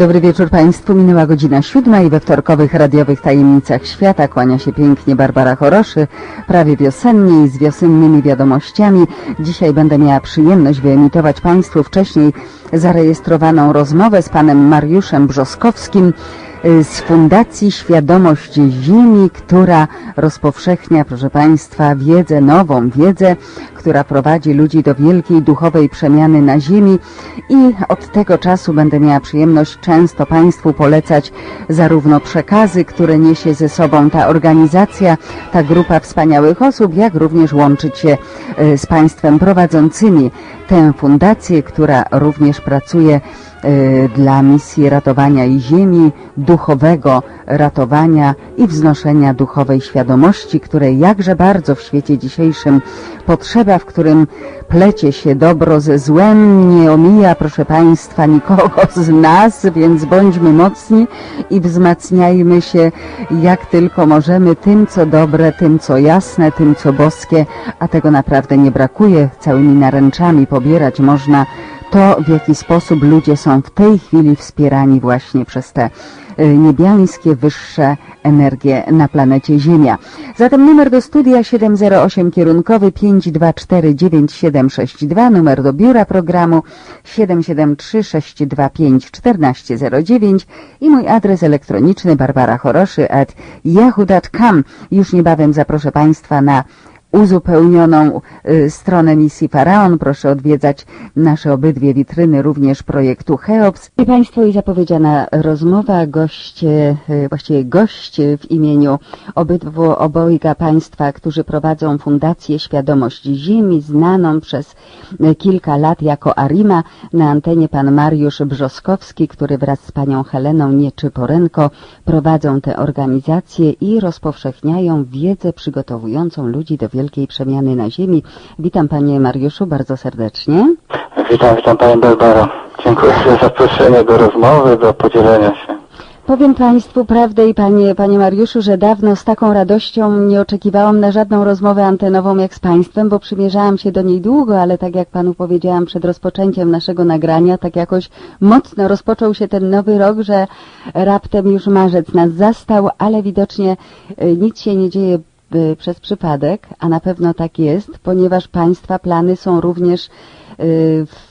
Dobry wieczór Państwu. Minęła godzina siódma i we wtorkowych radiowych tajemnicach świata kłania się pięknie Barbara Choroszy, prawie wiosennie i z wiosennymi wiadomościami. Dzisiaj będę miała przyjemność wyemitować Państwu wcześniej zarejestrowaną rozmowę z panem Mariuszem Brzoskowskim z Fundacji Świadomość Ziemi, która rozpowszechnia, proszę Państwa, wiedzę, nową wiedzę, która prowadzi ludzi do wielkiej duchowej przemiany na Ziemi. I od tego czasu będę miała przyjemność często Państwu polecać zarówno przekazy, które niesie ze sobą ta organizacja, ta grupa wspaniałych osób, jak również łączyć się y, z Państwem prowadzącymi tę fundację, która również pracuje y, dla misji ratowania ziemi, duchowego ratowania i wznoszenia duchowej świadomości, której jakże bardzo w świecie dzisiejszym potrzeba, w którym plecie się dobro ze złem, nie omija, proszę Państwa, nikogo z nas, więc bądźmy mocni i wzmacniajmy się jak tylko możemy tym, co dobre, tym, co jasne, tym, co boskie, a tego naprawdę nie brakuje. Całymi naręczami pobierać można to, w jaki sposób ludzie są w tej chwili wspierani właśnie przez te y, niebiańskie, wyższe energie na planecie Ziemia. Zatem numer do studia 708 kierunkowy 524 9762, numer do biura programu 773 625 1409 i mój adres elektroniczny barbarachoroszy at yahoo.com. Już niebawem zaproszę Państwa na uzupełnioną y, stronę misji Faraon. Proszę odwiedzać nasze obydwie witryny, również projektu Cheops. I Państwo i zapowiedziana rozmowa, goście, y, właściwie goście w imieniu obydwu obojga Państwa, którzy prowadzą Fundację Świadomość Ziemi, znaną przez y, kilka lat jako Arima. Na antenie pan Mariusz Brzoskowski, który wraz z panią Heleną Nieczyporenko prowadzą tę organizację i rozpowszechniają wiedzę przygotowującą ludzi do wielkiej przemiany na Ziemi. Witam Panie Mariuszu bardzo serdecznie. Witam, witam Pani Barbaro. Dziękuję za zaproszenie do rozmowy, do podzielenia się. Powiem Państwu prawdę i Panie, Panie Mariuszu, że dawno z taką radością nie oczekiwałam na żadną rozmowę antenową jak z Państwem, bo przymierzałam się do niej długo, ale tak jak Panu powiedziałam przed rozpoczęciem naszego nagrania, tak jakoś mocno rozpoczął się ten nowy rok, że raptem już marzec nas zastał, ale widocznie y, nic się nie dzieje przez przypadek, a na pewno tak jest, ponieważ Państwa plany są również y, w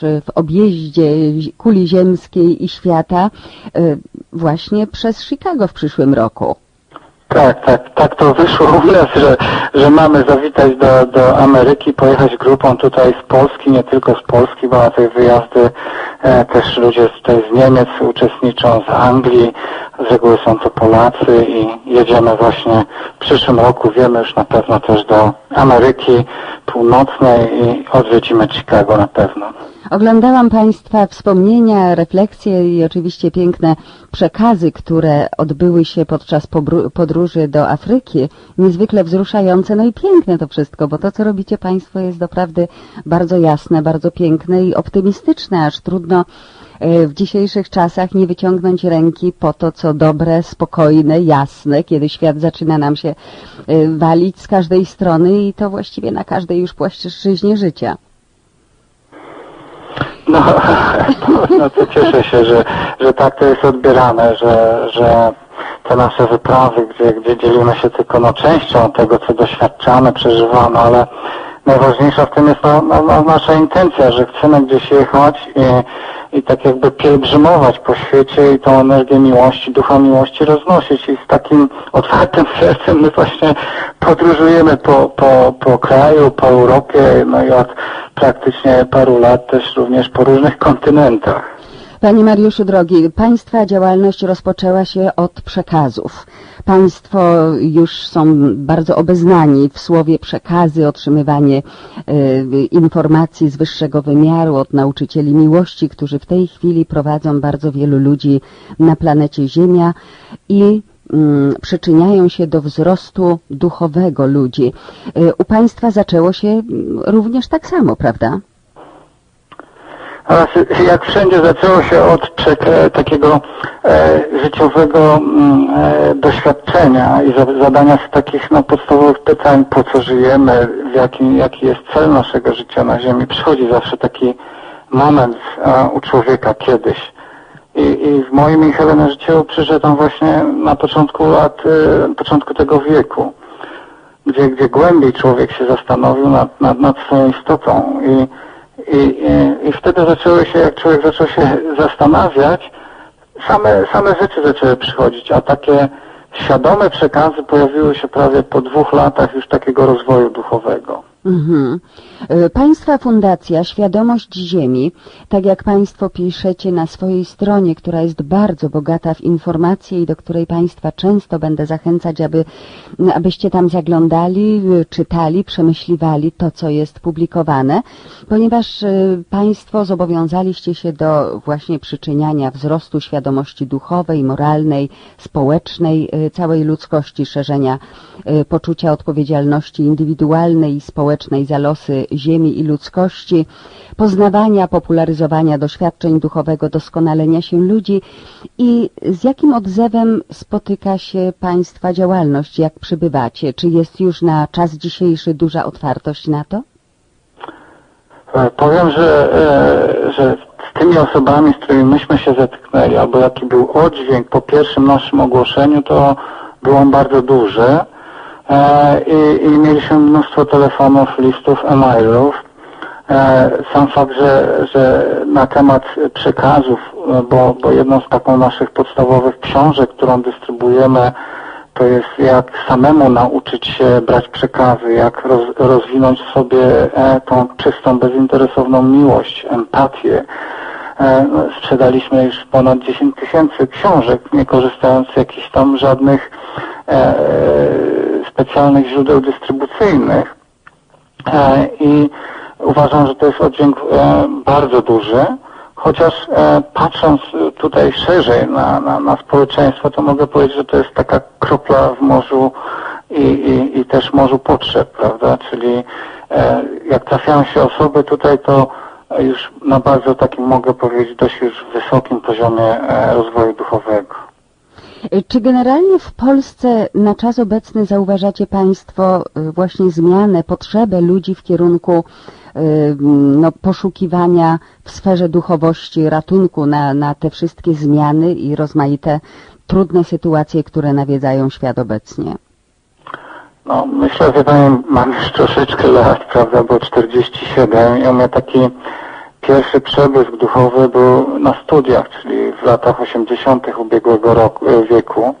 w objeździe kuli ziemskiej i świata y, właśnie przez Chicago w przyszłym roku. Tak, tak, tak to wyszło u nas, że, że mamy zawitać do, do Ameryki, pojechać grupą tutaj z Polski, nie tylko z Polski, bo na tych wyjazdy e, też ludzie tutaj z Niemiec uczestniczą, z Anglii, z reguły są to Polacy i jedziemy właśnie w przyszłym roku, wiemy już na pewno też do Ameryki Północnej i odwiedzimy Chicago na pewno. Oglądałam Państwa wspomnienia, refleksje i oczywiście piękne przekazy, które odbyły się podczas podróży do Afryki. Niezwykle wzruszające, no i piękne to wszystko, bo to, co robicie Państwo jest doprawdy bardzo jasne, bardzo piękne i optymistyczne, aż trudno e, w dzisiejszych czasach nie wyciągnąć ręki po to, co dobre, spokojne, jasne, kiedy świat zaczyna nam się e, walić z każdej strony i to właściwie na każdej już płaszczyźnie życia. No, no to cieszę się, że, że tak to jest odbierane, że, że te nasze wyprawy, gdzie, gdzie dzielimy się tylko no, częścią tego, co doświadczamy, przeżywamy, ale najważniejsza w tym jest no, no, no, nasza intencja, że chcemy gdzieś jechać i, i tak jakby pielgrzymować po świecie i tą energię miłości, ducha miłości roznosić i z takim otwartym sercem my właśnie podróżujemy po, po, po kraju, po Europie, no i od praktycznie paru lat też również po różnych kontynentach. Panie Mariuszu drogi, Państwa działalność rozpoczęła się od przekazów. Państwo już są bardzo obeznani w słowie przekazy, otrzymywanie e, informacji z wyższego wymiaru od nauczycieli miłości, którzy w tej chwili prowadzą bardzo wielu ludzi na planecie Ziemia i mm, przyczyniają się do wzrostu duchowego ludzi. Y, U Państwa zaczęło się mm, również tak samo, prawda? Ale jak wszędzie zaczęło się od przek- takiego e, życiowego mm, e, doświadczenia i za- zadania sobie takich no, podstawowych pytań, po co żyjemy, w jakim, jaki jest cel naszego życia na Ziemi. Przychodzi zawsze taki moment e, u człowieka kiedyś. I, I w moim i Heleny życiu przyszedł on właśnie na początku lat, e, początku tego wieku, gdzie, gdzie głębiej człowiek się zastanowił nad, nad, nad swoją istotą i i, i, I wtedy zaczęły się, jak człowiek zaczął się zastanawiać, same, same rzeczy zaczęły przychodzić, a takie świadome przekazy pojawiły się prawie po dwóch latach już takiego rozwoju duchowego. Mhm. Y, Państwa Fundacja Świadomość Ziemi, tak jak Państwo piszecie na swojej stronie, która jest bardzo bogata w informacje i do której Państwa często będę zachęcać, aby, abyście tam zaglądali, y, czytali, przemyśliwali to, co jest publikowane, ponieważ y, Państwo zobowiązaliście się do właśnie przyczyniania wzrostu świadomości duchowej, moralnej, społecznej całej ludzkości, szerzenia poczucia odpowiedzialności indywidualnej i społecznej za losy ziemi i ludzkości, poznawania, popularyzowania doświadczeń duchowego, doskonalenia się ludzi i z jakim odzewem spotyka się Państwa działalność, jak przybywacie? Czy jest już na czas dzisiejszy duża otwartość na to? E, Powiem, że, e, że z tymi osobami, z którymi myśmy się zetknęli, albo jaki był oddźwięk po pierwszym naszym ogłoszeniu, to był on bardzo duży i, i mieliśmy mnóstwo telefonów, listów, e-mailów. E, Sam fakt, że, że na temat przekazów, e, bo, bo jedną z taką naszych podstawowych książek, którą dystrybuujemy, to jest jak samemu nauczyć się brać przekazy, jak roz, rozwinąć w sobie e, tą czystą, bezinteresowną miłość, empatię. E, no, sprzedaliśmy już ponad 10 tysięcy książek, nie korzystając z jakichś tam żadnych e, specjalnych źródeł dystrybucyjnych. E, I uważam, że to jest oddźwięk e, bardzo duży. Chociaż e, patrząc tutaj szerzej na, na, na społeczeństwo, to mogę powiedzieć, że to jest taka kropla w morzu i, i, i też morzu potrzeb, prawda? Czyli jak trafiają się osoby tutaj, to już na bardzo takim, mogę powiedzieć, dość już wysokim poziomie rozwoju duchowego. Y, Czy generalnie w Polsce na czas obecny zauważacie Państwo y, właśnie zmianę, potrzebę ludzi w kierunku y, no, poszukiwania w sferze duchowości ratunku na, na te wszystkie zmiany i rozmaite trudne sytuacje, które nawiedzają świat obecnie? No, myślę, że mam już troszeczkę lat, prawda, bo 47 i u mnie taki pierwszy przebłysk duchowy był na studiach, czyli w latach 80. ubiegłego roku, e, wieku.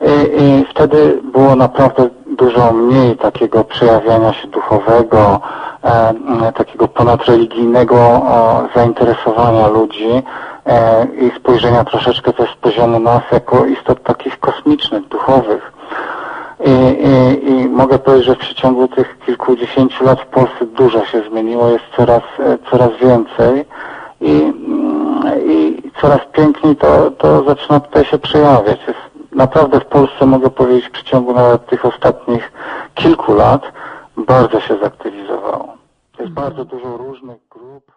I, I wtedy było naprawdę dużo mniej takiego przejawiania się duchowego, e, takiego ponadreligijnego o, zainteresowania ludzi e, i spojrzenia troszeczkę też z poziomu nas jako istot takich kosmicznych, duchowych. I, i, I mogę powiedzieć, że w przeciągu tych kilkudziesięciu lat w Polsce dużo się zmieniło, jest coraz, e, coraz więcej i, mm, i coraz piękniej to, to zaczyna tutaj się przejawiać. Jest naprawdę w Polsce, mogę powiedzieć, w przeciągu nawet tych ostatnich kilku lat bardzo się zaktywizowało. Jest bardzo dużo różnych grup.